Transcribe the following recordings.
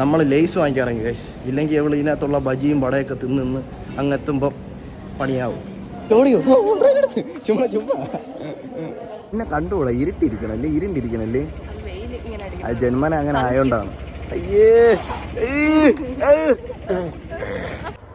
നമ്മൾ ലേസ് വാങ്ങിക്കാറങ്ങി ഗൈസ് ഇല്ലെങ്കിൽ അവൾ ഇതിനകത്തുള്ള ബജിയും വടയൊക്കെ തിന്ന് നിന്ന് അങ്ങെത്തുമ്പോൾ പണിയാവും പിന്നെ ചുമ്മാ ചുമ്മാ. എന്നെ കണ്ടുകൂടാ? ഇരുട്ടിരിക്കണല്ലേ? ഇരുണ്ടിരിക്കണല്ലേ? ആ ജന്മന അങ്ങനെ ആയോണ്ടാണ്.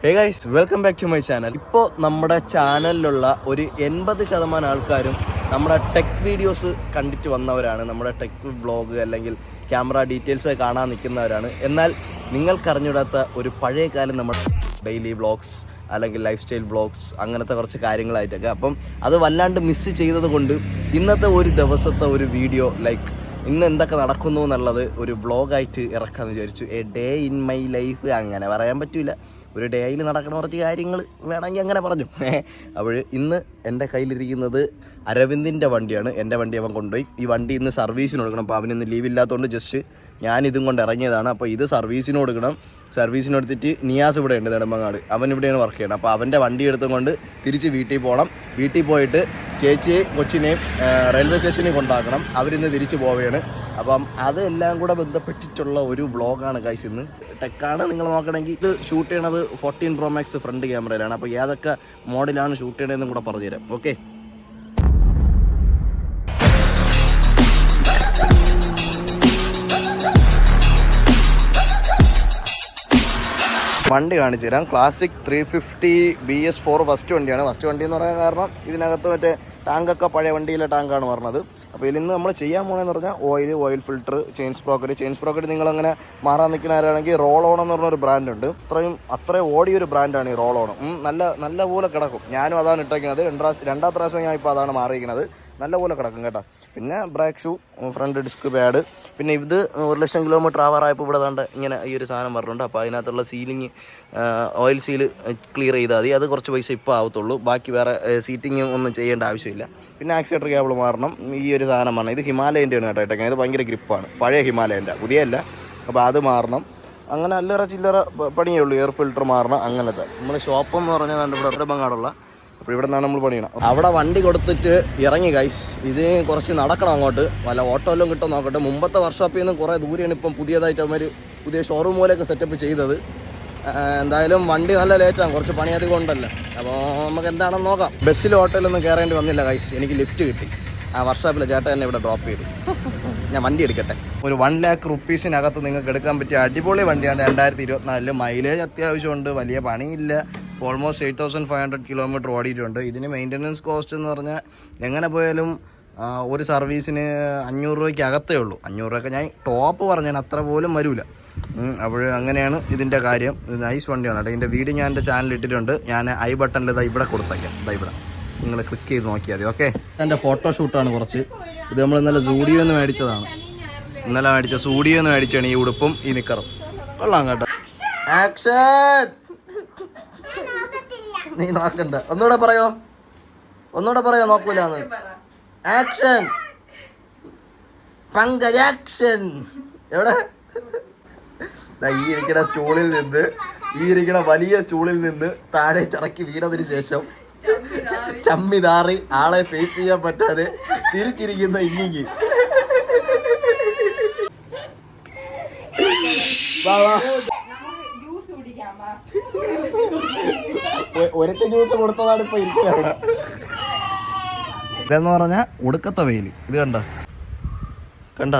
Hey guys welcome back to my channel ഇപ്പോൾ നമ്മുടെ ചാനലിലുള്ള ഒരു എൺപത് ശതമാനം ആൾക്കാരും നമ്മുടെ ടെക് വീഡിയോസ് കണ്ടിട്ട് വന്നവരാണ് നമ്മുടെ ടെക് ബ്ലോഗ് അല്ലെങ്കിൽ ക്യാമറ ഡീറ്റെയിൽസ് കാണാൻ നിൽക്കുന്നവരാണ്. എന്നാൽ നിങ്ങൾക്കറിഞ്ഞിടാത്ത ഒരു പഴയ കാലം നമ്മുടെ ഡെയിലി ബ്ലോഗ്സ് അല്ലെങ്കിൽ ലൈഫ് സ്റ്റൈൽ വ്ളോഗ്സ് അങ്ങനത്തെ കുറച്ച് കാര്യങ്ങളായിട്ടൊക്കെ. അപ്പം അത് വല്ലാണ്ട് മിസ്സ് ചെയ്തത് കൊണ്ട് ഇന്നത്തെ ഒരു ദിവസത്തെ ഒരു വീഡിയോ ലൈക്ക് ഇന്ന് എന്തൊക്കെ നടക്കുന്നു എന്നുള്ളത് ഒരു ബ്ലോഗായിട്ട് ഇറക്കാമെന്ന് വിചാരിച്ചു. A day in my life അങ്ങനെ പറയാൻ പറ്റില്ല ഒരു ഡേയിൽ നടക്കുന്ന കുറച്ച് കാര്യങ്ങൾ വേണമെങ്കിൽ അങ്ങനെ പറഞ്ഞു. അപ്പോൾ ഇന്ന് എന്റെ കയ്യിലിരിക്കുന്നത് അരവിന്ദിന്റെ വണ്ടിയാണ്. എന്റെ വണ്ടി അവൻ കൊണ്ടുപോയി. ഈ വണ്ടി ഇന്ന് സർവീസിന് കൊടുക്കണം. അപ്പോൾ അവനിന്ന് ലീവ് ഇല്ലാത്തതുകൊണ്ട് ജസ്റ്റ് ഞാൻ ഇതും കൊണ്ട് ഇറങ്ങിയതാണ്. അപ്പോൾ ഇത് സർവീസിന് കൊടുക്കണം. സർവീസിന് എടുത്തിട്ട് നിയാസ് ഇവിടെ ഉണ്ട് നെടുമ്പങ്ങാട് അവൻ ഇവിടെയാണ് വർക്ക് ചെയ്യണം അപ്പോൾ അവന്റെ വണ്ടി എടുത്തുകൊണ്ട് തിരിച്ച് വീട്ടിൽ പോകണം. വീട്ടിൽ പോയിട്ട് ചേച്ചിയെ കൊച്ചിനെയും റെയിൽവേ സ്റ്റേഷനിൽ കൊണ്ടാക്കണം. അവരിന്ന് തിരിച്ച് പോവുകയാണ്. അപ്പം അതെല്ലാം കൂടെ ബന്ധപ്പെട്ടിട്ടുള്ള ഒരു ബ്ലോഗാണ് ഗൈസ് ഇന്ന്. ടെക്കാണ് നിങ്ങൾ നോക്കണമെങ്കിൽ ഇത് ഷൂട്ട് ചെയ്യണത് ഫോർട്ടീൻ പ്രോ മാക്സ് ഫ്രണ്ട് ക്യാമറയിലാണ് അപ്പോൾ ഏതൊക്കെ മോഡലാണ് ഷൂട്ട് ചെയ്യണതെന്നും കൂടെ പറഞ്ഞുതരാം. ഓക്കെ വണ്ടി കാണിച്ചു തരാം. Classic three fifty B S four first വണ്ടിയാണ്. ഫസ്റ്റ് വണ്ടി എന്ന് പറയാൻ കാരണം ഇതിനകത്ത് മറ്റേ ടാങ്കൊക്കെ പഴയ വണ്ടിയിലെ ടാങ്കാണ് പറഞ്ഞത്. അപ്പോൾ ഇതിൽ നിന്ന് നമ്മൾ ചെയ്യാൻ പോകണമെന്ന് പറഞ്ഞാൽ oil oil filter chain sprocket chain sprocket നിങ്ങളങ്ങനെ മാറാൻ നിൽക്കുന്ന ആരാണെങ്കിൽ റോൾ ഓൺ എന്ന് പറഞ്ഞൊരു ബ്രാൻഡ് ഉണ്ട്. അത്രയും അത്രയും ഓടിയൊരു ബ്രാൻഡാണ് ഈ റോൾ ഓൺ നല്ല നല്ല പോലെ കിടക്കും. ഞാനും അതാണ് ഇട്ടേക്കുന്നത് രണ്ടാം രണ്ടാം പ്രാവശ്യം ഞാൻ ഇപ്പോൾ അതാണ് മാറിയിരിക്കുന്നത് നല്ല പോലെ കിടക്കും കേട്ടോ. പിന്നെ brake shoe front disc pad പിന്നെ ഇത് ഒരു ലക്ഷം കിലോമീറ്റർ ആവാറായപ്പോൾ ഇവിടെ കണ്ട ഇങ്ങനെ ഈ ഒരു സാധനം പറഞ്ഞിട്ടുണ്ട്. അപ്പോൾ അതിനകത്തുള്ള സീലിംഗ് ഓയിൽ സീൽ ക്ലിയർ ചെയ്താൽ മതി. അത് കുറച്ച് പൈസ ഇപ്പോൾ ആവത്തുള്ളൂ. ബാക്കി വേറെ സീറ്റിംഗ് ഒന്നും ചെയ്യേണ്ട ആവശ്യമില്ല. പിന്നെ ആക്സിലേറ്റർ കേബിൾ മാറണം. ഈ ഒരു സാധനം പറഞ്ഞാൽ ഇത് ഹിമാലയന്റെ ആണ് കേട്ടോ ഇട്ടേക്കുന്നത്. ഇത് ഭയങ്കര ഗ്രിപ്പാണ് പഴയ ഹിമാലയന്റെ പുതിയല്ല അപ്പോൾ അത് മാറണം. അങ്ങനെ അല്ലറ ചില്ലറ പണിയേ ഉള്ളൂ. എയർ ഫിൽറ്റർ മാറണം അങ്ങനത്തെ. നമ്മൾ ഷോപ്പ് എന്ന് പറഞ്ഞാൽ ഇവിടെ നെടുമ്പങ്ങാടുള്ള അപ്പോൾ ഇവിടെ നിന്നാണ് നമ്മൾ പണിയണം അവിടെ വണ്ടി കൊടുത്തിട്ട് ഇറങ്ങി ഗൈസ് ഇത് കുറച്ച് നടക്കണം അങ്ങോട്ട്. വല്ല ഓട്ടോ എല്ലാം കിട്ടും നോക്കട്ടെ. മുമ്പത്തെ വർക്ക്ഷോപ്പിൽ നിന്ന് കുറേ ദൂരെയാണ് ഇപ്പം പുതിയതായിട്ട് അവർ പുതിയ ഷോറൂം പോലെയൊക്കെ സെറ്റപ്പ് ചെയ്തത്. എന്തായാലും വണ്ടി നല്ല ലേറ്റാണ് കുറച്ച് പണി അധികം ഉണ്ടല്ലോ. അപ്പോൾ നമുക്ക് എന്താണെന്ന് നോക്കാം. ബസ്സിൽ ഓട്ടോയിലൊന്നും കയറേണ്ടി വന്നില്ല ഗൈസ് എനിക്ക് ലിഫ്റ്റ് കിട്ടി. ആ വർക്ക്ഷോപ്പിലെ ചേട്ടൻ എന്നെ ഇവിടെ ഡ്രോപ്പ് ചെയ്തു. ഞാൻ വണ്ടി എടുക്കട്ടെ. ഒരു വൺ ലാക്ക് റുപ്പീസിനകത്ത് നിങ്ങൾക്ക് എടുക്കാൻ പറ്റിയ അടിപൊളി വണ്ടിയാണ് രണ്ടായിരത്തി ഇരുപത്തിനാലിൽ. മൈലേജ് അത്യാവശ്യമുണ്ട്. വലിയ പണിയില്ല. Almost eight thousand five hundred kilometre ഓടിയിട്ടുണ്ട്. ഇതിന് മെയിന്റനൻസ് കോസ്റ്റ് എന്ന് പറഞ്ഞാൽ എങ്ങനെ പോയാലും ഒരു സർവീസിന് അഞ്ഞൂറ് രൂപയ്ക്ക് അകത്തേ ഉള്ളൂ. അഞ്ഞൂറ് രൂപയൊക്കെ ഞാൻ ടോപ്പ് പറഞ്ഞാൽ അത്ര പോലും വരില്ല അപ്പോൾ അങ്ങനെയാണ് ഇതിന്റെ കാര്യം. ഇത് നൈസ് വണ്ടിയാണ് കേട്ടോ. ഇതിന്റെ വീഡിയോ ഞാൻ എന്റെ ചാനലിൽ ഇട്ടിട്ടുണ്ട്. ഞാൻ ഐ ബട്ടണിൽ ഇതാ ഇവിടെ കൊടുത്തേക്കാം. ഇതാ ഇവിടെ. നിങ്ങൾ ക്ലിക്ക് ചെയ്ത് നോക്കിയാൽ മതി ഓക്കെ എന്റെ ഫോട്ടോഷൂട്ടാണ് കുറച്ച്. ഇത് നമ്മൾ ഇന്നലെ സൂഡിയോ എന്ന് മേടിച്ചതാണ്. ഇന്നലെ മേടിച്ച സൂഡിയോ എന്ന് മേടിച്ചാണ് ഈ ഉടുപ്പും ഈ നിക്കറും. കൊള്ളാം കേട്ടോ. ആക്ഷൻ നീ നോക്കണ്ട. ഒന്നുകൂടെ പറയോ? ഒന്നുകൂടെ പറയോ? നോക്കൂലെന്ന്. ആക്ഷൻ പങ്കജ് ആക്ഷൻ എവിടെ? ഈ ഇരിക്കണ സ്റ്റൂളിൽ നിന്ന് ഈ ഇരിക്കണ വലിയ സ്റ്റൂളിൽ നിന്ന് താഴെ ചിറക്കി വീണതിന് ശേഷം ചമ്മിതാറി ആളെ ഫേസ് ചെയ്യാൻ പറ്റാതെ തിരിച്ചിരിക്കുന്ന ഇങ്ങിങ്ങി വാ വാ. ഒരത്തെ ജ്യൂസ് കൊടുത്തതാണ് ഇപ്പൊ അവിടെ. ഇതെന്ന് പറഞ്ഞ ഉടുക്കത്ത വെയിൽ ഇത് കണ്ട? കണ്ട?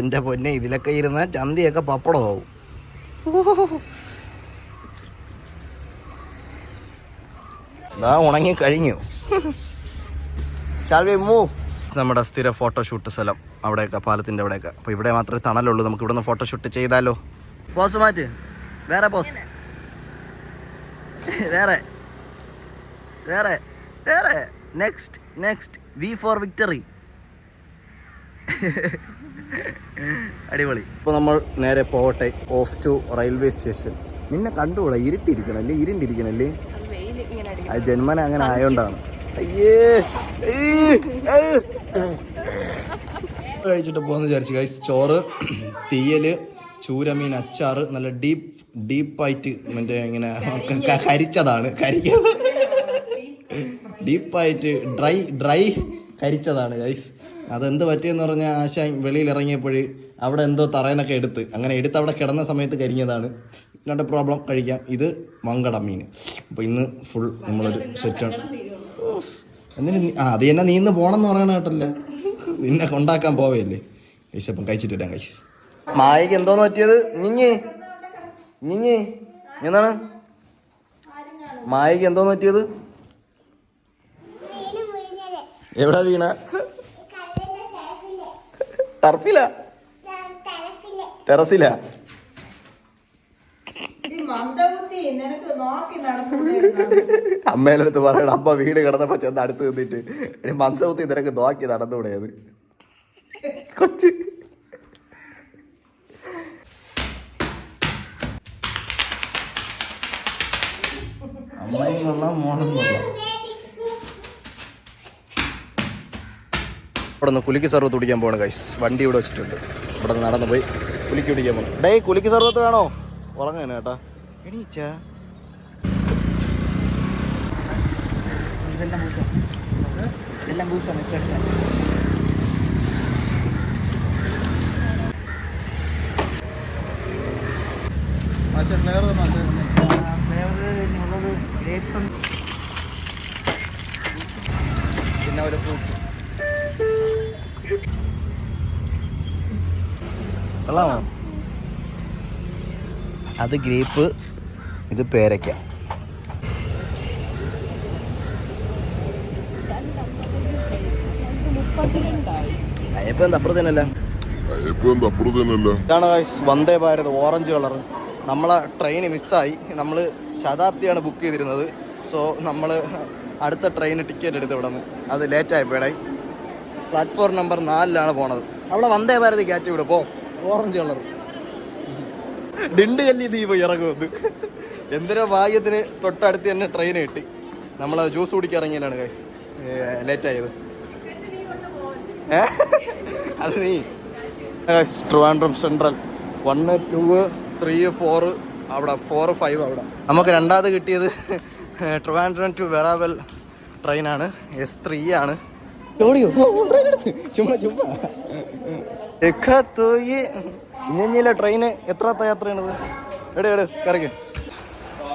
എന്റെ പൊന്നെ ഇതിലൊക്കെ ഇരുന്ന ചന്തിയൊക്കെ പപ്പടമാവും. ഇതാ ഉണങ്ങി കഴിഞ്ഞു. നമ്മുടെ സ്ഥിര ഫോട്ടോഷൂട്ട് സ്ഥലം. അവിടെയൊക്കെ പാലത്തിന്റെ അവിടെയൊക്കെ. അപ്പോൾ ഇവിടെ മാത്രമേ തണലുള്ളൂ. നമുക്ക് ഇവിടുന്ന് ഫോട്ടോഷൂട്ട് ചെയ്താലോ? പോസ് മാറ്റ്. വേറെ പോസ് വേറെ. വേറെ. വേറെ. Next next V for victory അടിപൊളി. ഇപ്പോൾ നമ്മൾ നേരെ പോകട്ടെ. ഓഫ് ടു റെയിൽവേ സ്റ്റേഷൻ നിന്നെ കണ്ടുകൂടാ? ഇരുട്ടിരിക്കണല്ലേ? ഇരുണ്ടിരിക്കണല്ലേ? ആ ജന്മന അങ്ങനെ ആയോണ്ടാണ്. അയ്യേ. കഴിച്ചിട്ട് പോകാന്ന് വിചാരിച്ചു ഗൈസ് ചോറ് തീയൽ ചൂരമീൻ അച്ചാറ് നല്ല ഡീപ്പ് ഡീപ്പായിട്ട് മറ്റേ ഇങ്ങനെ കരിച്ചതാണ്. കരിക്ക ഡീപ്പായിട്ട് ഡ്രൈ ഡ്രൈ കരിച്ചതാണ് ഗൈസ് അതെന്ത് പറ്റിയെന്ന് പറഞ്ഞാൽ ആശ വെളിയിൽ ഇറങ്ങിയപ്പോൾ അവിടെ എന്തോ തറയെന്നൊക്കെ എടുത്ത് അങ്ങനെ എടുത്ത് അവിടെ കിടന്ന സമയത്ത് കരിഞ്ഞതാണ്. രണ്ട് പ്രോബ്ലം കഴിക്കാം. ഇത് മങ്കട മീൻ. അപ്പോൾ ഇന്ന് ഫുൾ നമ്മളൊരു സെറ്റാണ് എന്നിട്ട് ആ അത് തന്നെ നീന്ന് ഇന്ന് എന്ന് പറയണ കേട്ടല്ല? നിന്നെ കൊണ്ടാക്കാൻ പോവയല്ലേ ഗൈസ് അപ്പം കഴിച്ചിട്ട് വരാം ഗൈസ് മായക്ക് എന്തോന്ന് പറ്റിയത്? ഞിഞ്ഞി ഞിഞ്ഞി എന്താണ്? മായക്ക് എന്തോന്ന് പറ്റിയത്? എവിടെ വീണ? ടർഫില? ടെറസില? അമ്മേടെ അടുത്ത് പറയണം അമ്മ വീട് കിടന്നപ്പോ ചെന്ന് അടുത്ത് നിന്നിട്ട്. മന്ദബുദ്ധി നിനക്ക് നോക്കി നടന്നുകൂടെയത് കൊച്ചു. അമ്മയും കൊള്ളാം മോളും കൊള്ളാം ഇവിടെ നിന്ന് കുലിക്ക് സർവത്ത് കുടിക്കാൻ പോകണം കൈസ് വണ്ടി ഇവിടെ വെച്ചിട്ടുണ്ട്. ഇവിടെ നിന്ന് നടന്ന് പോയി കുലിക്ക് കുടിക്കാൻ പോകണം ഡേ കുലിക്ക് സർവത്ത് വേണോ? ഉറങ്ങാൻ കേട്ടാ. എണീച്ച. ഇതെല്ലാം ബൂസാണ് ഇതെല്ലാം ബൂസാണ് ഇപ്പം എടുക്കാൻ ഫ്ലേവർ ഉള്ളത് ഗ്രേപ്സ് ഉണ്ട് പിന്നെ ഒരു ഫ്രൂട്ട്സ് കൊള്ളാമോ? അത് ഗ്രേപ്പ് ഇത് പേരയ്ക്ക. അയ്യപ്പ എന്താ അപ്പുറത്ത് തന്നെയല്ല? ഇപ്പൊ എന്താ അപ്പുറത്തേനല്ല ഇതാണ് വന്ദേ ഭാരത് ഓറഞ്ച് കളർ നമ്മളെ ട്രെയിൻ മിസ്സായി നമ്മൾ ശതാബ്ദിയാണ് ബുക്ക് ചെയ്തിരുന്നത്. സോ നമ്മൾ അടുത്ത ട്രെയിന് ടിക്കറ്റ് എടുത്ത് ഇവിടെ നിന്ന് അത് ലേറ്റ് ആയിപ്പോയി പ്ലാറ്റ്ഫോം നമ്പർ നാലിലാണ് പോണത്. അവിടെ വന്ദേ ഭാരത് കയറ്റി വിടും പോ. ഓറഞ്ച് കളർ ഡിണ്ട് കല്ലി ദീപ് ഇറങ്ങുന്നത്. എന്തിനോ ഭാഗ്യത്തിന് തൊട്ടടുത്ത് തന്നെ ട്രെയിൻ കിട്ടി. നമ്മൾ ജ്യൂസ് കുടിക്കാൻ ഇറങ്ങിയാണ് ഗൈസ് ലേറ്റ് ആയത്. ഏ? അത് നീ. Trivandrum central one two three four അവിടെ ഫോർ ഫൈവ് അവിടെ. നമുക്ക് രണ്ടാമത് കിട്ടിയത് ട്രിവാൻഡ്രം ടു വെറാവൽ ട്രെയിനാണ്. എസ് ത്രീ ആണ്. ഓടിയോ? ചുമ്മാ ചുമ്മാ. ഇഞ്ഞിലെ ട്രെയിന് എത്രാത്ത യാത്രയാണത്? എടു എടു കറക്ക്.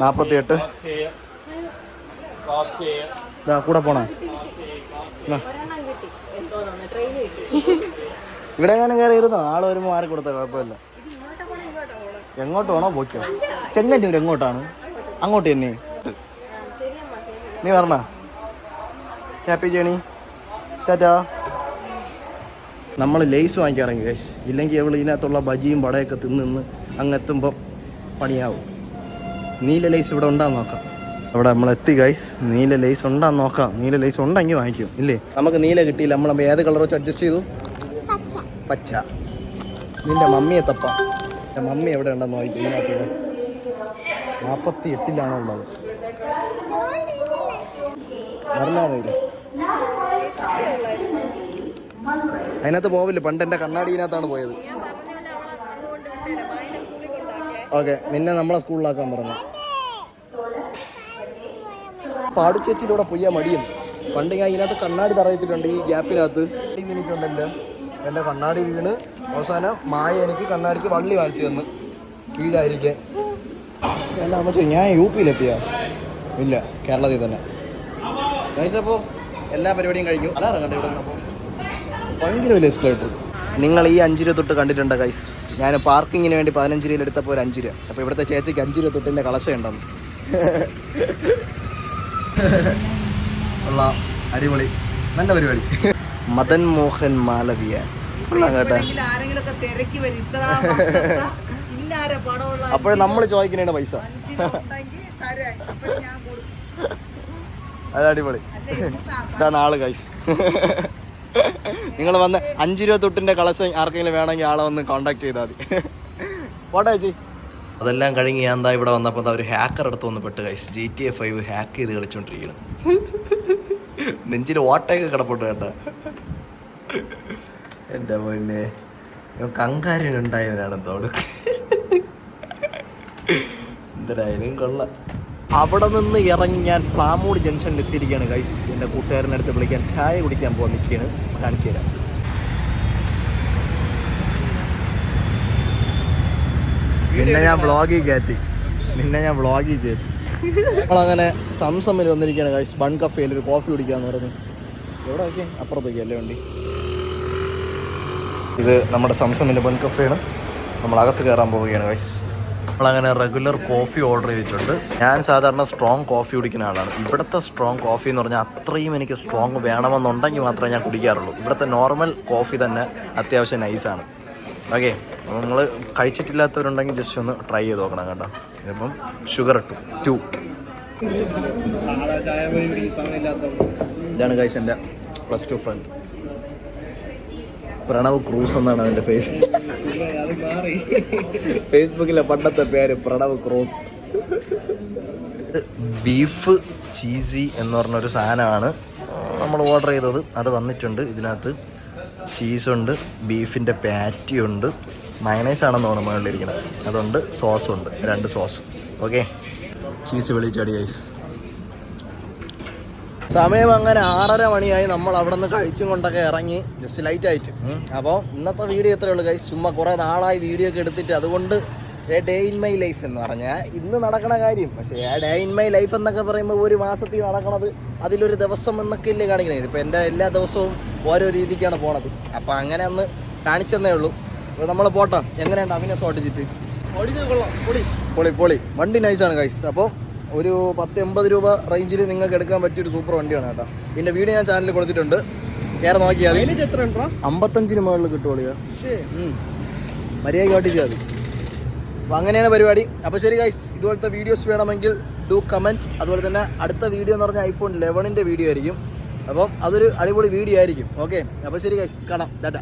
നാൽപ്പത്തി എട്ട് കൂടെ പോണ. ഇവിടെ എങ്ങനെ കയറി ഇരുന്നോ ആൾ വരുമ്പോൾ മാറി കൊടുത്ത കുഴപ്പമില്ല. എങ്ങോട്ട് വേണോ പോയിക്കോ. ചെങ്ങന്നൂർ എങ്ങോട്ടാണ്? അങ്ങോട്ട് തന്നെ. നീ പറഞ്ഞ. ഹാപ്പി ജേണി ടാറ്റാ നമ്മൾ ലേസ് വാങ്ങിക്കാറങ്ങി ഗൈസ് ഇല്ലെങ്കിൽ അവൾ ഇതിനകത്തുള്ള ബജിയും വടയൊക്കെ തിന്ന് നിന്ന് അങ്ങ് എത്തുമ്പോൾ പണിയാവും. നീല ലേസ് ഇവിടെ ഉണ്ടാന്ന് നോക്കാം. അവിടെ നമ്മൾ എത്തി ഗൈസ് നീല ലേസ് ഉണ്ടാന്ന് നോക്കാം. നീല ലേസ് ഉണ്ടെങ്കിൽ വാങ്ങിക്കും ഇല്ലേ? നമുക്ക് നീല കിട്ടിയില്ല. നമ്മൾ ഏത് കളർ വെച്ച് അഡ്ജസ്റ്റ് ചെയ്തു? പച്ച. നിന്റെ മമ്മിയെ തപ്പ. എന്റെ മമ്മി എവിടെ ഉണ്ടെന്ന് നോക്കി ഇതിനകത്തൂടെ നാൽപ്പത്തി എട്ടിലാണോ ഉള്ളത് മതി അതിനകത്ത് പോവില്ല പണ്ട് എന്റെ കണ്ണാടിനകത്താണ് പോയത്. ഓക്കെ നിന്നെ നമ്മളെ സ്കൂളിലാക്കാൻ പറഞ്ഞു. പാടിച്ചേച്ചിലൂടെ പൊയ്യാ മടിയെന്ന് പണ്ട് ഞാൻ ഇതിനകത്ത് കണ്ണാടി തറയിട്ടിട്ടുണ്ട് ഈ ഗ്യാപ്പിനകത്ത്. എനിക്കുണ്ടല്ലോ എന്റെ കണ്ണാടി വീണ് അവസാനം മായ എനിക്ക് കണ്ണാടിക്ക് വള്ളി വാങ്ങിച്ചു തന്നു. വീടായിരിക്കെ. എന്റെ അമ്മച്ചോ ഞാൻ യു പിയിലെത്തിയ. ഇല്ല കേരളത്തിൽ തന്നെ. വയസ്സപ്പോ എല്ലാ പരിപാടിയും കഴിഞ്ഞു. അതാ ഇറങ്ങണ്ട ഇവിടെ അപ്പോൾ ഭയങ്കര വലിയ എസ്കലേറ്റർ നിങ്ങൾ ഈ അഞ്ച് രൂപ തൊട്ട് കണ്ടിട്ടുണ്ട് ഗൈസ് ഞാൻ പാർക്കിങ്ങിന് വേണ്ടി പതിനഞ്ച് രൂപയിൽ എടുത്തപ്പോൾ ഒരു അഞ്ച് രൂപ അപ്പോൾ ഇവിടുത്തെ ചേച്ചിക്ക് അഞ്ച് രൂപ തൊട്ടിന്റെ കളശയുണ്ടെന്ന് കൊള്ളാം അടിപൊളി. നല്ല പരിപാടി. മദൻ മോഹൻ മാലവിയ. അപ്പോഴേ നമ്മൾ ചോദിക്കുന്നതിന്റെ പൈസ. ഉണ്ടെങ്കിൽ തരാം. അപ്പോൾ ഞാൻ കൊടുക്കും. അത് അടിപൊളി. ഇതാണ് ആൾ കൈസ് നിങ്ങൾ വന്ന് അഞ്ച് രൂപ തൊട്ടിന്റെ കളക്ഷൻ ആർക്കെങ്കിലും വേണമെങ്കിൽ ആളെ വന്ന് കോണ്ടാക്ട് ചെയ്താൽ മതി. പോട്ടെ ചേച്ചി. അതെല്ലാം കഴിഞ്ഞ് ഞാൻ എന്താ ഇവിടെ വന്നപ്പോൾ എന്താ ഒരു ഹാക്കർ അടുത്ത് വന്ന് പെട്ട് guys G T A five hack ചെയ്ത് കളിച്ചോണ്ടിരിക്കണം നെഞ്ചിൽ ഓട്ടയൊക്കെ കിടപ്പുണ്ട് കേട്ട. എന്റെ പൊന്നെ കങ്കാരനുണ്ടായവനാണ് തോടുക്ക് എന്തായാലും കൊള്ളാം. അവിടെ നിന്ന് ഇറങ്ങി ഞാൻ പ്ലാമൂട് ജംഗ്ഷനിൽ എത്തിയിരിക്കുകയാണ് എന്റെ എന്റെ അടുത്ത് വിളിക്കാൻ ചായ കുടിക്കാൻ പോകാൻ നിൽക്കുകയാണ്. കാണിച്ചു തരാം. പിന്നെ ഞാൻ വ്ളോഗിൽ കയറ്റി. നിന്നെ ഞാൻ വ്ളോഗിൽ കയറ്റി. നമ്മളങ്ങനെ സംസമ്മിൽ വന്നിരിക്കുകയാണ് കൈസ് ബൺ കഫേയിൽ ഒരു കോഫി കുടിക്കാന്ന് പറഞ്ഞു. എവിടെ അപ്പുറത്തേക്ക് അല്ലേ വണ്ടി? ഇത് നമ്മുടെ സംസമിന്റെ ബൺ കഫേയാണ് നമ്മൾ അകത്ത് കയറാൻ പോവുകയാണ് ഗൈസ് നമ്മളങ്ങനെ റെഗുലർ കോഫി ഓർഡർ ചെയ്തിട്ടുണ്ട്. ഞാൻ സാധാരണ സ്ട്രോങ് കോഫി കുടിക്കുന്ന ആളാണ്. ഇവിടുത്തെ സ്ട്രോങ് കോഫി എന്ന് പറഞ്ഞാൽ അത്രയും എനിക്ക് സ്ട്രോങ് വേണമെന്നുണ്ടെങ്കിൽ മാത്രമേ ഞാൻ കുടിക്കാറുള്ളൂ. ഇവിടുത്തെ നോർമൽ കോഫി തന്നെ അത്യാവശ്യം നൈസാണ് ഓക്കെ നിങ്ങൾ കഴിച്ചിട്ടില്ലാത്തവരുണ്ടെങ്കിൽ ജസ്റ്റ് ഒന്ന് ട്രൈ ചെയ്ത് നോക്കണം കേട്ടോ. ഇതിപ്പം ഷുഗർ ഇട്ടു. ടു ഇതാണ് കഴിച്ചെന്റെ plus two friend Pranav Cruz എന്നാണ് അവന്റെ ഫേസ് ഫേസ്ബുക്കിലെ പണ്ടത്തെ പേര് പ്രണവ് ക്രൂസ്. ബീഫ് ചീസി എന്ന് പറഞ്ഞൊരു സാധനമാണ്. നമ്മൾ ഓർഡർ ചെയ്തത്. അത് വന്നിട്ടുണ്ട്. ഇതിനകത്ത് ചീസുണ്ട് ബീഫിന്റെ പാറ്റി ഉണ്ട് മയണൈസ് ആണെന്ന് തോന്നുന്നു മുകളിലിരിക്കുന്നത് അതുണ്ട് സോസുണ്ട് ഉണ്ട്. രണ്ട് സോസ് ഓക്കെ ചീസ് വെളിച്ചടി ഐസ് സമയം അങ്ങനെ ആറര മണിയായി നമ്മൾ അവിടെ നിന്ന് കഴിച്ചും കൊണ്ടൊക്കെ ഇറങ്ങി. ജസ്റ്റ് ലൈറ്റ് ആയിട്ട്. അപ്പോൾ ഇന്നത്തെ വീഡിയോ എത്രയേ ഉള്ളൂ കൈ ചുമ്മാ കുറേ നാളായി വീഡിയോ ഒക്കെ എടുത്തിട്ട് അതുകൊണ്ട് a day in my life എന്ന് പറഞ്ഞാൽ ഇന്ന് നടക്കണ കാര്യം. പക്ഷേ a day in my life എന്നൊക്കെ പറയുമ്പോൾ ഒരു മാസത്തിൽ നടക്കണത് അതിലൊരു ദിവസം എന്നൊക്കെ ഇല്ലേ കാണിക്കണേ. ഇതിപ്പോൾ എന്റെ എല്ലാ ദിവസവും ഓരോ രീതിക്കാണ് പോണത്. അപ്പോൾ അങ്ങനെ ഒന്ന് കാണിച്ചെന്നേ ഉള്ളൂ. അപ്പോൾ നമ്മൾ പോട്ടോ. എങ്ങനെയുണ്ട് അഭിനയ സോട്ടിച്ചിട്ട് പൊളി. പൊളി വണ്ടി നൈസാണ് കൈസ് അപ്പോൾ ഒരു പത്ത് എൺപത് രൂപ റേഞ്ചിൽ നിങ്ങൾക്ക് എടുക്കാൻ പറ്റിയ ഒരു സൂപ്പർ വണ്ടിയാണ് കേട്ടോ. പിന്നെ വീട് ഞാൻ ചാനലിൽ കൊടുത്തിട്ടുണ്ട്. കയറി നോക്കിയാൽ മതി. അമ്പത്തഞ്ചിന് മുകളിൽ കിട്ടുള്ളൂ മര്യാദ ഓട്ടിച്ചാൽ മതി. അപ്പോൾ അങ്ങനെയാണ് പരിപാടി. അപ്പോൾ ശരി ഗൈസ് ഇതുപോലത്തെ വീഡിയോസ് വേണമെങ്കിൽ ഡു കമന്റ് അതുപോലെ തന്നെ അടുത്ത വീഡിയോ എന്ന് പറഞ്ഞ ഐഫോൺ ലെവനിന്റെ വീഡിയോ ആയിരിക്കും. അപ്പം അതൊരു അടിപൊളി വീഡിയോ ആയിരിക്കും. ഓക്കെ അപ്പോൾ ശരി ഗൈസ് കാണാം. ഡാറ്റ